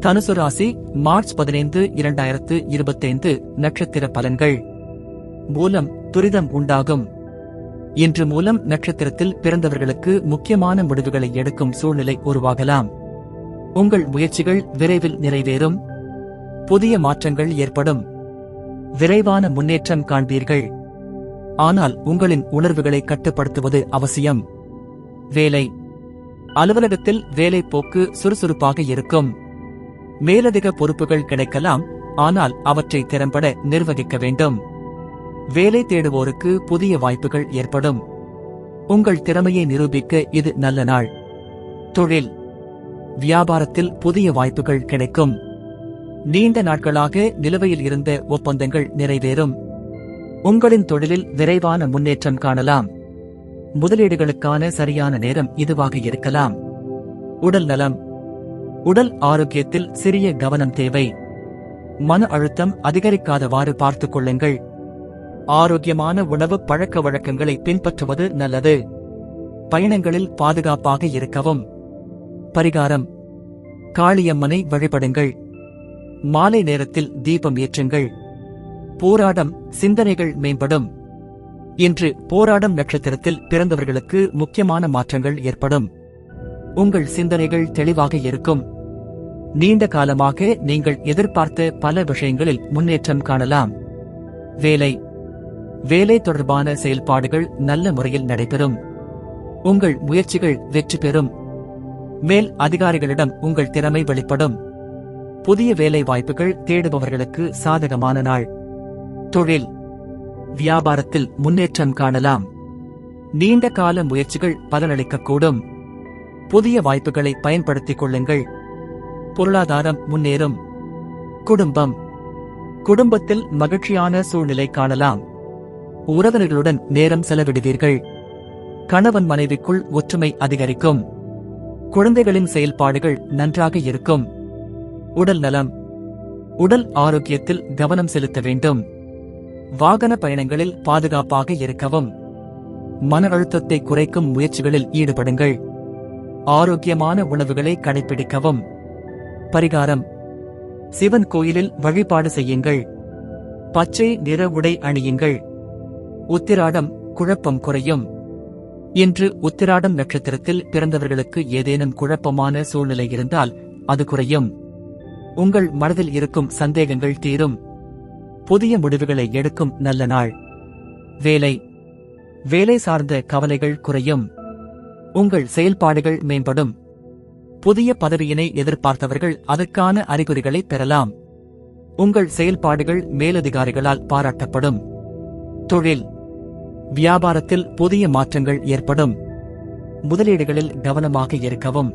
தனுசு ராசி மார்ச் பதினைந்து இரண்டாயிரத்து இருபத்தைந்து நட்சத்திர பலன்கள். மூலம் துரிதம் உண்டாகும். இன்று மூலம் நட்சத்திரத்தில் பிறந்தவர்களுக்கு முக்கியமான முடிவுகளை எடுக்கும் சூழ்நிலை உருவாகலாம். உங்கள் முயற்சிகள் விரைவில் நிறைவேறும். புதிய மாற்றங்கள் ஏற்படும். விரைவான முன்னேற்றம் காண்பீர்கள். ஆனால் உங்களின் உணர்வுகளை கட்டுப்படுத்துவது அவசியம். வேலை. அலுவலகத்தில் வேலை போக்கு சுறுசுறுப்பாக இருக்கும். மேலதிக பொறுப்புகள் கிடைக்கலாம் ஆனால் அவற்றை திறம்பட நிர்வகிக்க வேண்டும். வேலை தேடுவோருக்கு புதிய வாய்ப்புகள் ஏற்படும். உங்கள் திறமையை நிரூபிக்க இது நல்ல நாள். தொழில். வியாபாரத்தில் புதிய வாய்ப்புகள் கிடைக்கும். நீண்ட நாட்களாக நிலுவையில் இருந்த ஒப்பந்தங்கள் நிறைவேறும். உங்களின் தொழிலில் விரைவான முன்னேற்றம் காணலாம். முதலீடுகளுக்கான சரியான நேரம் இதுவாக இருக்கலாம். உடல் நலம். உடல் ஆரோக்கியத்தில் சிறிய கவனம் தேவை. மன அழுத்தம் அதிகரிக்காதவாறு பார்த்துக் கொள்ளுங்கள். ஆரோக்கியமான உணவு பழக்க வழக்கங்களை பின்பற்றுவது நல்லது. பயணங்களில் பாதுகாப்பாக இருக்கவும். பரிகாரம். காளியம்மனை வழிபடுங்கள். மாலை நேரத்தில் தீபம் ஏற்றுங்கள். போராடம் சிந்தனைகள் மேம்படும். இன்று போராடம் நட்சத்திரத்தில் பிறந்தவர்களுக்கு முக்கியமான மாற்றங்கள் ஏற்படும். உங்கள் சிந்தனைகள் தெளிவாக இருக்கும். நீண்ட காலமாக நீங்கள் எதிர்பார்த்த பல விஷயங்களில் முன்னேற்றம் காணலாம். வேலை. வேலை தொடர்பான செயல்பாடுகள் நல்ல முறையில் நடைபெறும். உங்கள் முயற்சிகள் வெற்றி பெறும். மேல் அதிகாரிகளிடம் உங்கள் திறமை வெளிப்படும். புதிய வேலை வாய்ப்புகள் தேடுபவர்களுக்கு சாதகமான நாள். தொழில். வியாபாரத்தில் முன்னேற்றம் காணலாம். நீண்ட கால முயற்சிகள் பலனளிக்கக்கூடும். புதிய வாய்ப்புகளை பயன்படுத்திக் கொள்ளுங்கள். பொருளாதாரம் முன்னேறும். குடும்பம். குடும்பத்தில் மகிழ்ச்சியான சூழ்நிலை காணலாம். உறவினர்களுடன் நேரம் செலவிடுவீர்கள். கணவன் மனைவிக்குள் ஒற்றுமை அதிகரிக்கும். குழந்தைகளின் செயல்பாடுகள் நன்றாக இருக்கும். உடல் நலம். உடல் ஆரோக்கியத்தில் கவனம் செலுத்த வேண்டும். வாகன பயணங்களில் பாதுகாப்பாக இருக்கவும். மன அழுத்தத்தை குறைக்கும் முயற்சிகளில் ஈடுபடுங்கள். ஆரோக்கியமான உணவுகளை கடைபிடிக்கவும் பரிகாரம். சிவன் கோயிலில் வழிபாடு செய்யுங்கள். பச்சை நிற உடை அணியுங்கள். உத்திராடம் குழப்பம் குறையும். இன்று உத்திராடம் நட்சத்திரத்தில் பிறந்தவர்களுக்கு ஏதேனும் குழப்பமான சூழ்நிலை இருந்தால் அது குறையும். உங்கள் மனதில் இருக்கும் சந்தேகங்கள் தீரும். புதிய முடிவுகளை எடுக்கும் நல்ல நாள். வேலை. வேலை சார்ந்த கவலைகள் குறையும். உங்கள் செயல்பாடுகள் மேம்படும். புதிய பதவியினை எதிர்பார்த்தவர்கள் அதற்கான அறிகுறிகளை பெறலாம். உங்கள் செயல்பாடுகள் மேலதிகாரிகளால் பாராட்டப்படும். தொழில். வியாபாரத்தில் புதிய மாற்றங்கள் ஏற்படும். முதலீடுகளில் கவனமாக இருக்கவும்.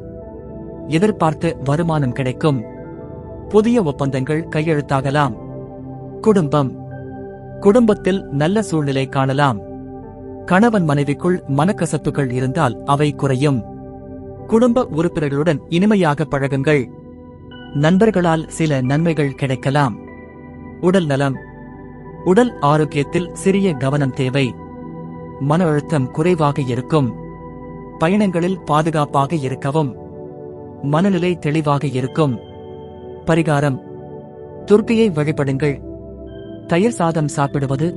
எதிர்பார்த்து வருமானம் கிடைக்கும். புதிய ஒப்பந்தங்கள் கையெழுத்தாகலாம். குடும்பம். குடும்பத்தில் நல்ல சூழ்நிலை காணலாம். கணவன் மனைவிக்குள் மனக்கசப்புகள் இருந்தால் அவை குறையும். குடும்ப உறுப்பினர்களுடன் இனிமையாக பழகுங்கள். நண்பர்களால் சில நன்மைகள் கிடைக்கலாம். உடல் நலம். உடல் ஆரோக்கியத்தில் சிறிய கவனம் தேவை. மன அழுத்தம் குறைவாக இருக்கும். பயணங்களில் பாதுகாப்பாக இருக்கவும். மனநிலை தெளிவாக இருக்கும். பரிகாரம். துர்க்கையை வழிபடுங்கள். தயிர் சாதம் சாப்பிடுவது